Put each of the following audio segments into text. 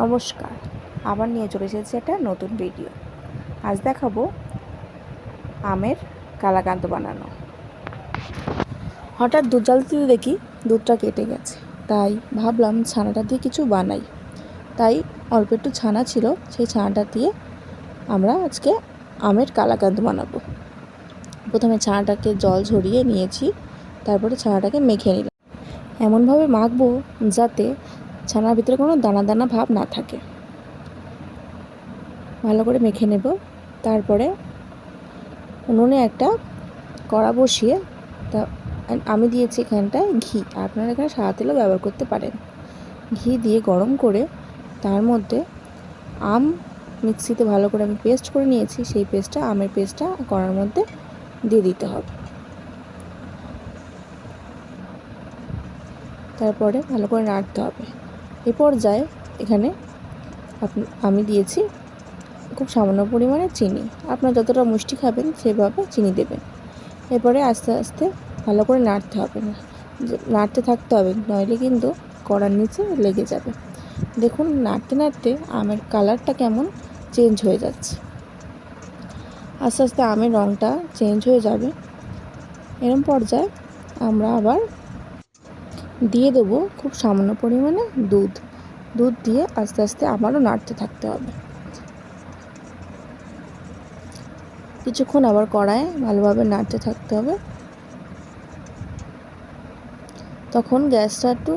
নমস্কার, আবার নিয়ে চলে এসেছি একটা নতুন ভিডিও আজ দেখাবো আমের কালাকাঁদ বানানো। হঠাৎ দুধ জ্বালতে দেখি দুধটা কেটে গেছে। তাই ভাবলাম ছানাটা দিয়ে কিছু বানাই। তাই অল্প একটু ছানা ছিল, সেই ছানাটা দিয়ে আমরা আজকে আমের কালাকাঁদ বানাবো। প্রথমে ছানাটাকে জল ঝরিয়ে নিয়েছি, তারপরে ছানাটাকে মেখে নিলাম। এমনভাবে মাখবো যাতে ছানার ভিতরে কোনো দানা দানা ভাব না থাকে। ভালো করে মেখে নেব। তারপরে উনুনে একটা কড়া বসিয়ে তা আমি দিয়েছি এখানটায় ঘি। আপনারা এখানে সাদা তেলও ব্যবহার করতে পারেন। ঘি দিয়ে গরম করে তার মধ্যে আম মিক্সিতে ভালো করে আমি পেস্ট করে নিয়েছি। সেই পেস্টটা, আমের পেস্টটা কড়ার মধ্যে দিয়ে দিতে হবে। তারপরে ভালো করে নাড়তে হবে। এ পর্যায়ে এখানে আমি দিয়েছি খুব সামান্য পরিমাণে চিনি। আপনার যতটা মিষ্টি খাবেন সেভাবে চিনি দেবেন। এরপরে আস্তে আস্তে ভালো করে নাড়তে হবে না। নাড়তে থাকতে হবে, নইলে কিন্তু কড়ার নিচে লেগে যাবে। দেখুন, নাড়তে নাড়তে আমের কালারটা কেমন চেঞ্জ হয়ে যাচ্ছে। আস্তে আস্তে আমের রঙটা চেঞ্জ হয়ে যাবে। এরম পর্যায়ে আমরা আবার দিয়ে দেবো খুব সামান্য পরিমাণে দুধ। দুধ দিয়ে আস্তে আস্তে আবারও নাড়তে থাকতে হবে। কিছুক্ষণ আবার কড়ায় ভালোভাবে নাড়তে থাকতে হবে। তখন গ্যাসটা একটু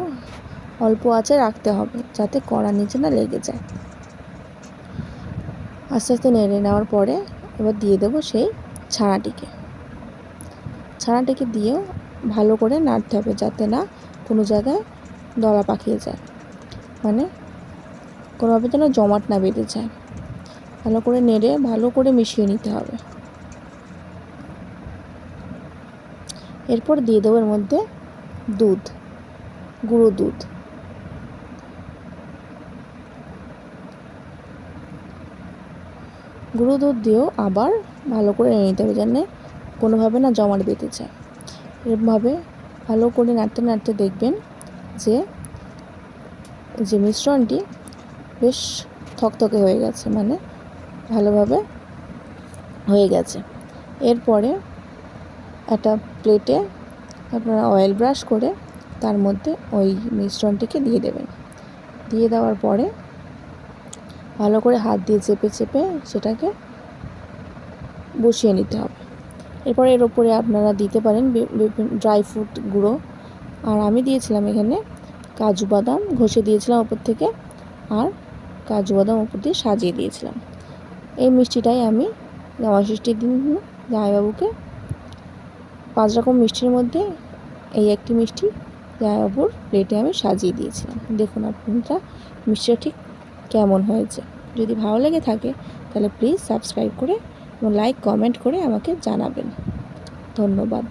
অল্প আঁচে রাখতে হবে যাতে কড়া নিচে না লেগে যায়। আস্তে আস্তে নেড়ে নেওয়ার পরে এবার দিয়ে দেবো সেই ছানাটিকে। ছানাটিকে দিয়েও ভালো করে নাড়তে হবে যাতে না কোনো জায়গায় দলা পাকিয়ে যায়। মানে কোনোভাবে যেন জমাট না বেঁধে যায়। ভালো করে নেড়ে, ভালো করে মিশিয়ে নিতে হবে। এরপর দিয়ে দেবো এর মধ্যে দুধ, গুঁড়ো দুধ। গুঁড়ো দুধ দিয়েও আবার ভালো করে নিতে হবে যেন কোনোভাবে না জমাট বেঁধে যায়। এরকমভাবে ভালো করে নাড়তে নাড়তে দেখবেন যে যে মিশ্রণটি বেশ থকথকে হয়ে গেছে মানে ভালোভাবে হয়ে গেছে। এরপরে একটা প্লেটে আপনারা অয়েল ব্রাশ করে তার মধ্যে ওই মিশ্রণটিকে দিয়ে দেবেন। দিয়ে দেওয়ার পরে ভালো করে হাত দিয়ে চেপে চেপে সেটাকে বসিয়ে নিতে হবে। এরপরে এর ওপরে আপনারা দিতে পারেন ড্রাই ফ্রুট গুঁড়ো। আর আমি দিয়েছিলাম এখানে কাজু বাদাম, ঘষে দিয়েছিলাম ওপর থেকে, আর কাজু বাদাম ওপর দিয়ে সাজিয়ে দিয়েছিলাম। এই মিষ্টিটাই আমি জামা ষষ্ঠীর দিন জামাইবাবুকে পাঁচ রকম মিষ্টির মধ্যে এই একটি মিষ্টি জামাইবাবুর প্লেটে আমি সাজিয়ে দিয়েছিলাম। দেখুন আপনারা মিষ্টিটা ঠিক কেমন হয়েছে। যদি ভালো লেগে থাকে, তাহলে প্লিজ সাবস্ক্রাইব করে লাইক কমেন্ট করে আমাকে জানাবেন। ধন্যবাদ।